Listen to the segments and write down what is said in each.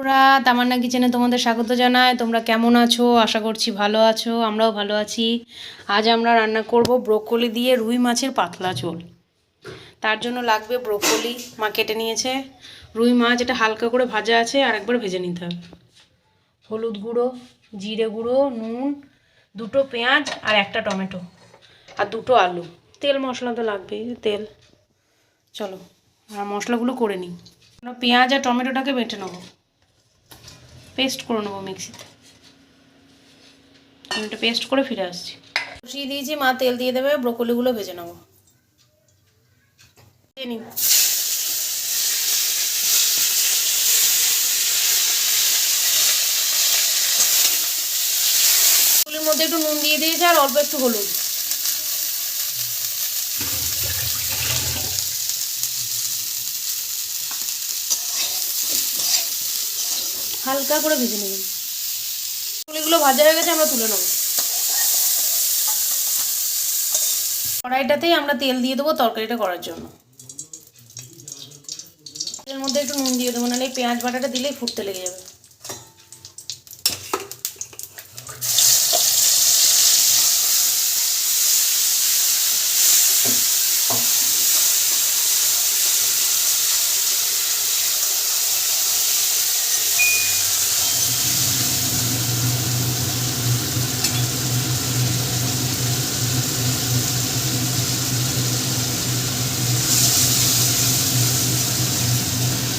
তোমরা তামান্না কিচেনে তোমাদের স্বাগত জানাই। তোমরা কেমন আছো? আশা করছি ভালো আছো, আমরাও ভালো আছি। আজ আমরা রান্না করব ব্রোকলি দিয়ে রুই মাছের পাতলা ঝোল। তার জন্য লাগবে ব্রোকলি। মা কেটে নিয়েছে। রুই মাছ এটা হালকা করে ভাজা আছে আর একবার ভেজে নিতে হবে। হলুদ গুঁড়ো, জিরে গুঁড়ো, নুন, দুটো পেঁয়াজ আর একটা টমেটো আর দুটো আলু। তেল মশলা তো লাগবেই, তেল। চলো আর মশলাগুলো করে নিই। পেঁয়াজ আর টমেটোটাকে বেটে নেব। পেস্ট করে নেব মিক্সিতে আমি এটা পেস্ট করে ফিরে আসছি। বসিয়ে দিয়েছি, মা তেল দিয়ে দেবে, ব্রোকলিগুলো ভেজে নেব। নিই। মধ্যে একটু নুন দিয়ে দিয়েছি, আর অল্প একটু হলুদ। হালকা করে ভেজে নেবেন ফুলিগুলো ভাজা হয়ে গেছে, আমরা তুলে নেব। কড়াইটাতেই আমরা তেল দিয়ে দেবো তরকারিটা করার জন্য। তেলের মধ্যে একটু নুন দিয়ে দেবো, নাহলে পেঁয়াজ বাটাটা দিলেই ফুটতে লেগে যাবে।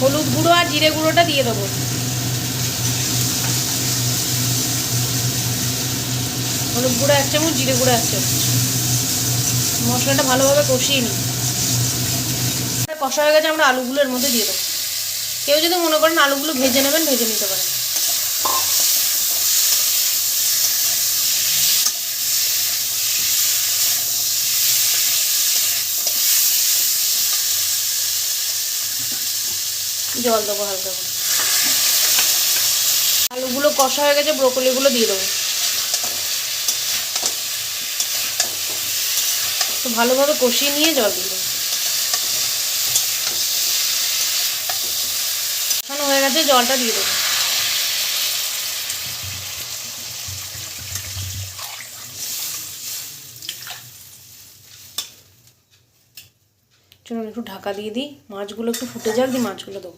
হলুদ গুঁড়ো আর জিরে গুঁড়োটা দিয়ে দেবো। হলুদ গুঁড়ো এক চামচ, জিরে গুঁড়ো এক চামচ। মশলাটা ভালোভাবে কষিয়ে নিই। কষা হয়ে গেছে, আমরা আলুগুলোর মধ্যে দিয়ে দেবো। কেউ যদি মনে করেন আলুগুলো ভেজে নেবেন, ভেজে নিতে পারেন। জল দেবো হালকা করে। আলুগুলো কষা হয়ে গেছে, ব্রোকলিগুলো দিয়ে দেবো। তো ভালোভাবে কষিয়ে নিয়ে জল দিয়ে দেবো। কষানো হয়ে গেছে, জলটা দিয়ে দেবো। একটু ঢাকা দিয়ে দিই, মাছগুলো একটু ফুটে যাক, দিয়ে মাছগুলো দেবো।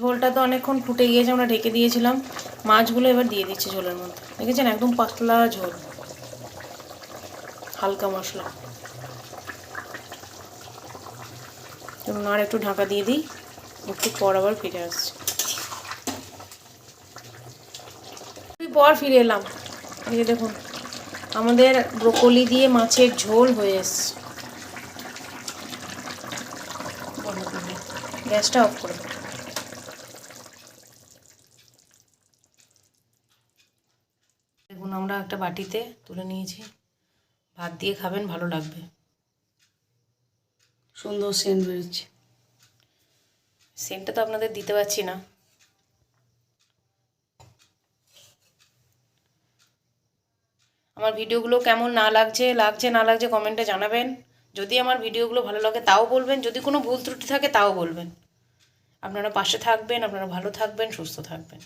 ঝোলটা তো অনেকক্ষণ ফুটে গিয়েছে, আমরা ঢেকে দিয়েছিলাম। মাছগুলো এবার দিয়ে দিচ্ছি ঝোলের মধ্যে। দেখেছেন? একদম পাতলা ঝোল। হালকা মশলা। আর একটু ঢাকা দিয়ে দিই। একটু পর আবার ফিরে আসছি। পর ফিরে এলাম। এই দেখুন, আমাদের ব্রোকলি দিয়ে মাছের ঝোল হয়ে এসছে। গ্যাসটা অফ করে আমরা একটা বাটিতে তুলে নিয়েছি। ভাত দিয়ে খাবেন ভালো লাগবে। সুন্দর সেন্ট বেরোচ্ছে সেন্টটা তো আপনাদের দিতে পারছি না। আমার ভিডিওগুলো কেমন না লাগছে লাগছে না লাগছে কমেন্টে জানাবেন। যদি আমার ভিডিওগুলো ভালো লাগে তাও বলবেন যদি কোনো ভুল ত্রুটি থাকে তাও বলবেন। আপনারা পাশে থাকবেন আপনারা ভালো থাকবেন সুস্থ থাকবেন।